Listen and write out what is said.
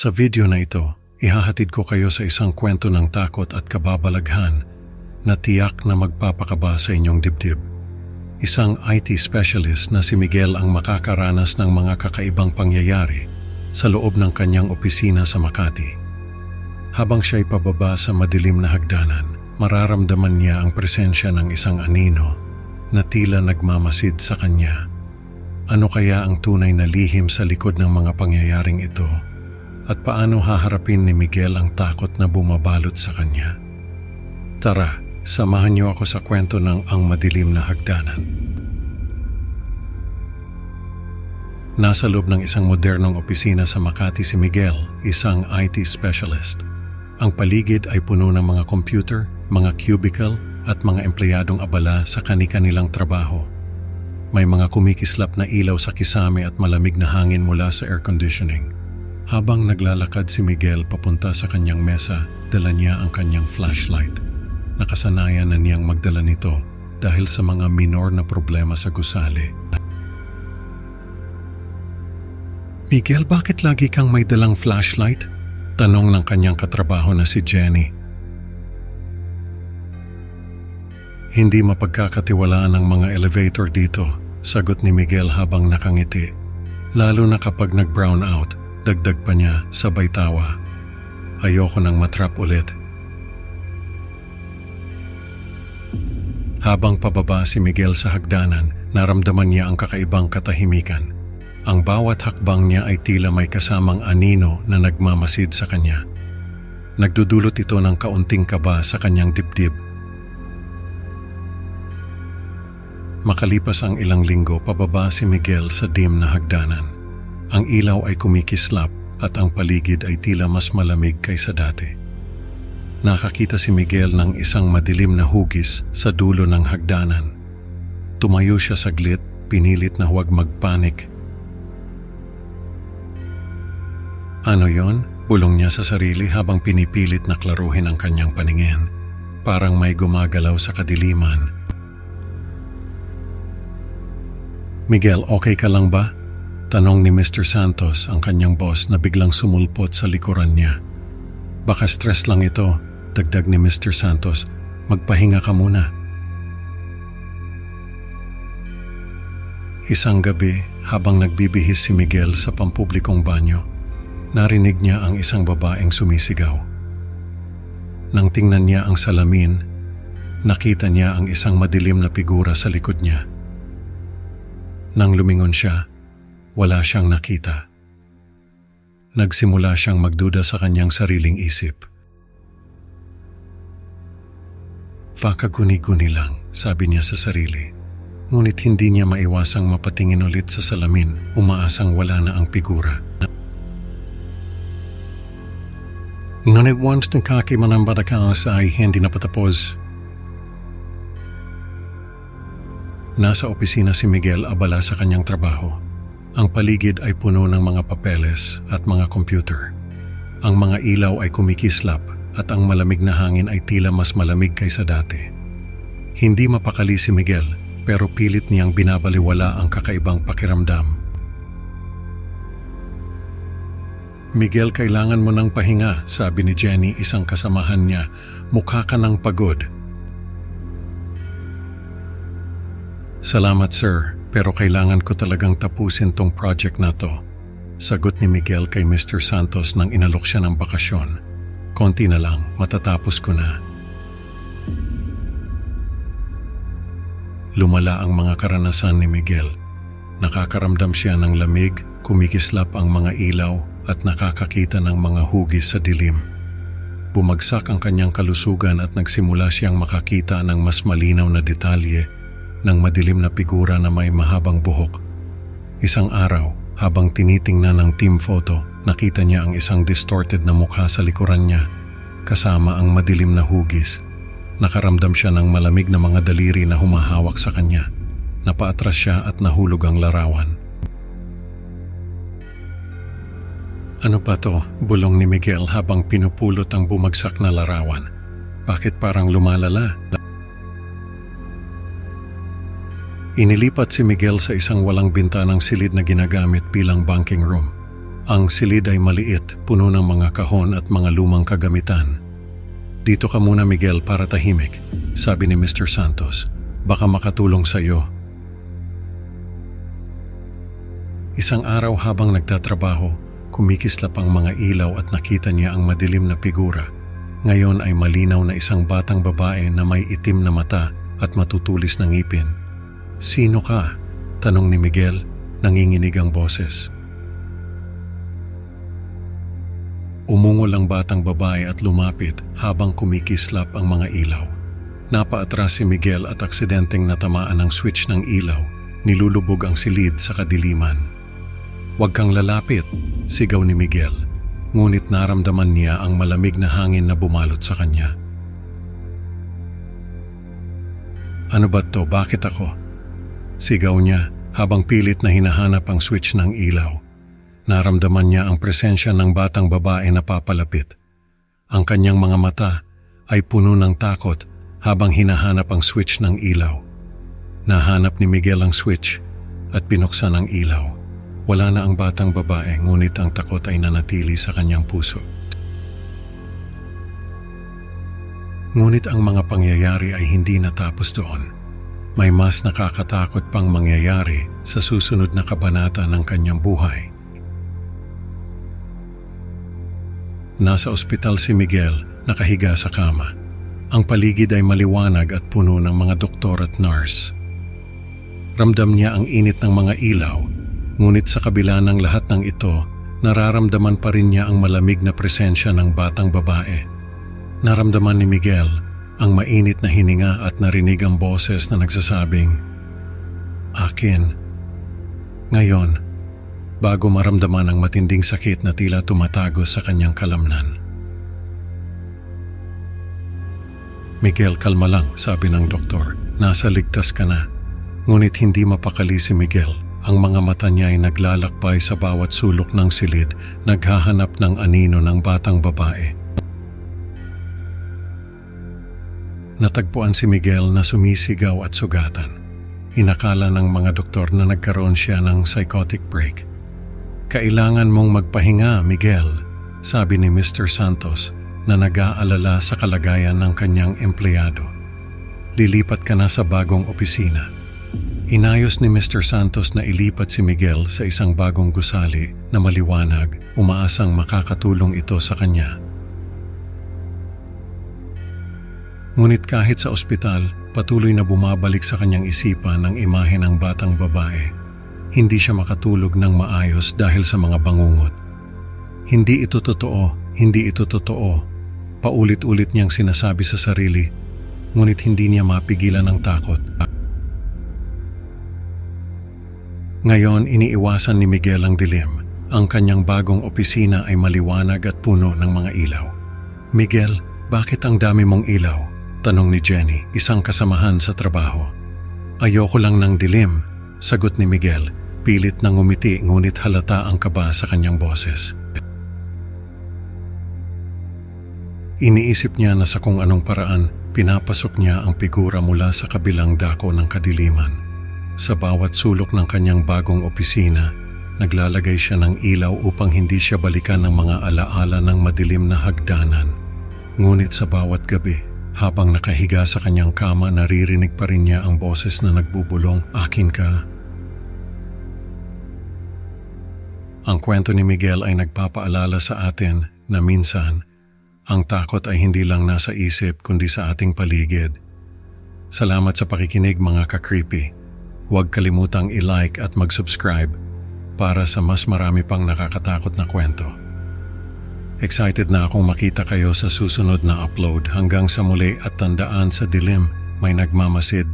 Sa video na ito, ihahatid ko kayo sa isang kwento ng takot at kababalaghan na tiyak na magpapakaba sa inyong dibdib. Isang IT specialist na si Miguel ang makakaranas ng mga kakaibang pangyayari sa loob ng kanyang opisina sa Makati. Habang siya'y pababa sa madilim na hagdanan, mararamdaman niya ang presensya ng isang anino na tila nagmamasid sa kanya. Ano kaya ang tunay na lihim sa likod ng mga pangyayaring ito? At paano haharapin ni Miguel ang takot na bumabalot sa kanya? Tara, samahan niyo ako sa kwento ng Ang Madilim na Hagdanan. Nasa loob ng isang modernong opisina sa Makati si Miguel, isang IT specialist. Ang paligid ay puno ng mga computer, mga cubicle at mga empleyadong abala sa kani-kanilang trabaho. May mga kumikislap na ilaw sa kisame at malamig na hangin mula sa air conditioning. Habang naglalakad si Miguel papunta sa kanyang mesa, dala niya ang kanyang flashlight. Nakasanayan na niyang magdala nito dahil sa mga minor na problema sa gusali. Miguel, bakit lagi kang may dalang flashlight? Tanong ng kanyang katrabaho na si Jenny. Hindi mapagkakatiwalaan ng mga elevator dito, sagot ni Miguel habang nakangiti. Lalo na kapag nag-brown out, dagdag pa niya sabay tawa. Ayoko nang matrap ulit. Habang pababa si Miguel sa hagdanan, naramdaman niya ang kakaibang katahimikan. Ang bawat hakbang niya ay tila may kasamang anino na nagmamasid sa kanya. Nagdudulot ito ng kaunting kaba sa kanyang dibdib. Makalipas ang ilang linggo, pababa si Miguel sa dim na hagdanan. Ang ilaw ay kumikislap at ang paligid ay tila mas malamig kaysa dati. Nakakita si Miguel ng isang madilim na hugis sa dulo ng hagdanan. Tumayo siya saglit, pinilit na huwag magpanik Ano yon? Bulong niya sa sarili habang pinipilit na klaruhin ang kanyang paningin. Parang may gumagalaw sa kadiliman. Miguel, okay ka lang ba? Tanong ni Mr. Santos ang kanyang boss na biglang sumulpot sa likuran niya. Baka stress lang ito, dagdag ni Mr. Santos. Magpahinga ka muna. Isang gabi, habang nagbibihis si Miguel sa pampublikong banyo, narinig niya ang isang babaeng sumisigaw. Nang tingnan niya ang salamin, nakita niya ang isang madilim na figura sa likod niya. Nang lumingon siya, wala siyang nakita. Nagsimula siyang magduda sa kanyang sariling isip. Baka guni-guni lang, sabi niya sa sarili. Ngunit hindi niya maiwasang mapatingin ulit sa salamin, umaasang wala na ang figura. Ngunit once nagkakiman ang batakas ay hindi na patapos. Nasa opisina si Miguel abala sa kanyang trabaho. Ang paligid ay puno ng mga papeles at mga computer. Ang mga ilaw ay kumikislap at ang malamig na hangin ay tila mas malamig kaysa dati. Hindi mapakali si Miguel pero pilit niyang binabaliwala ang kakaibang pakiramdam. Miguel, kailangan mo ng pahinga, sabi ni Jenny isang kasamahan niya. Mukha ka ng pagod. Salamat sir, pero kailangan ko talagang tapusin tong project na to. Sagot ni Miguel kay Mr. Santos nang inalok siya ng bakasyon. Konti na lang, matatapos ko na. Lumala ang mga karanasan ni Miguel. Nakakaramdam siya ng lamig, kumikislap ang mga ilaw at nakakakita ng mga hugis sa dilim. Bumagsak ang kanyang kalusugan at nagsimula siyang makakita ng mas malinaw na detalye ng madilim na figura na may mahabang buhok. Isang araw, habang tinitingnan ng team photo, nakita niya ang isang distorted na mukha sa likuran niya, kasama ang madilim na hugis. Nakaramdam siya ng malamig na mga daliri na humahawak sa kanya. Napaatras siya at nahulog ang larawan. Ano ba to? Bulong ni Miguel habang pinupulot ang bumagsak na larawan. Bakit parang lumalala? Inilipat si Miguel sa isang walang bintanang silid na ginagamit bilang banking room. Ang silid ay maliit, puno ng mga kahon at mga lumang kagamitan. Dito ka muna Miguel para tahimik, sabi ni Mr. Santos. Baka makatulong sa iyo. Isang araw habang nagtatrabaho, kumikislap ang mga ilaw at nakita niya ang madilim na figura. Ngayon ay malinaw na isang batang babae na may itim na mata at matutulis na ngipin. Sino ka? Tanong ni Miguel, nanginginig ang boses. Umungol ang batang babae at lumapit habang kumikislap ang mga ilaw. Napaatras si Miguel at aksidenteng natamaan ng switch ng ilaw. Nilulubog ang silid sa kadiliman. Huwag kang lalapit, sigaw ni Miguel. Ngunit naramdaman niya ang malamig na hangin na bumalot sa kanya. Ano ba to? Bakit ako? Sigaw niya habang pilit na hinahanap ang switch ng ilaw. Naramdaman niya ang presensya ng batang babae na papalapit. Ang kanyang mga mata ay puno ng takot habang hinahanap ang switch ng ilaw. Nahanap ni Miguel ang switch at binuksan ang ilaw. Wala na ang batang babae ngunit ang takot ay nanatili sa kanyang puso. Ngunit ang mga pangyayari ay hindi natapos doon. May mas nakakatakot pang mangyayari sa susunod na kabanata ng kanyang buhay. Nasa ospital si Miguel, nakahiga sa kama. Ang paligid ay maliwanag at puno ng mga doktor at nurse. Ramdam niya ang init ng mga ilaw, ngunit sa kabila ng lahat ng ito, nararamdaman pa rin niya ang malamig na presensya ng batang babae. Naramdaman ni Miguel ang mainit na hininga at narinig ang boses na nagsasabing, Akin. Ngayon, bago maramdaman ang matinding sakit na tila tumatagos sa kanyang kalamnan. Miguel, kalma lang, sabi ng doktor. Nasa ligtas ka na. Ngunit hindi mapakali si Miguel. Ang mga mata niya ay naglalakbay sa bawat sulok ng silid, naghahanap ng anino ng batang babae. Natagpuan si Miguel na sumisigaw at sugatan. Inakala ng mga doktor na nagkaroon siya ng psychotic break. Kailangan mong magpahinga, Miguel, sabi ni Mr. Santos na nag-aalala sa kalagayan ng kanyang empleyado. Lilipat ka na sa bagong opisina. Inayos ni Mr. Santos na ilipat si Miguel sa isang bagong gusali na maliwanag, umaasang makakatulong ito sa kanya. Ngunit kahit sa ospital, patuloy na bumabalik sa kanyang isipan ang imahe ng batang babae. Hindi siya makatulog ng maayos dahil sa mga bangungot. Hindi ito totoo, hindi ito totoo. Paulit-ulit niyang sinasabi sa sarili, ngunit hindi niya mapigilan ang takot. Ngayon, iniiwasan ni Miguel ang dilim. Ang kanyang bagong opisina ay maliwanag at puno ng mga ilaw. Miguel, bakit ang dami mong ilaw? Tanong ni Jenny, isang kasamahan sa trabaho. Ayoko lang ng dilim, sagot ni Miguel. Pilit nang umiti ngunit halata ang kaba sa kanyang boses. Iniisip niya na sa kung anong paraan, pinapasok niya ang figura mula sa kabilang dako ng kadiliman. Sa bawat sulok ng kanyang bagong opisina, naglalagay siya ng ilaw upang hindi siya balikan ng mga alaala ng madilim na hagdanan. Ngunit sa bawat gabi, habang nakahiga sa kanyang kama, naririnig pa rin niya ang boses na nagbubulong, Akin ka. Ang kwento ni Miguel ay nagpapaalala sa atin na minsan, ang takot ay hindi lang nasa isip kundi sa ating paligid. Salamat sa pakikinig mga ka-creepy. Huwag kalimutang i-like at mag-subscribe para sa mas marami pang nakakatakot na kwento. Excited na akong makita kayo sa susunod na upload. Hanggang sa muli at tandaan sa dilim may nagmamasid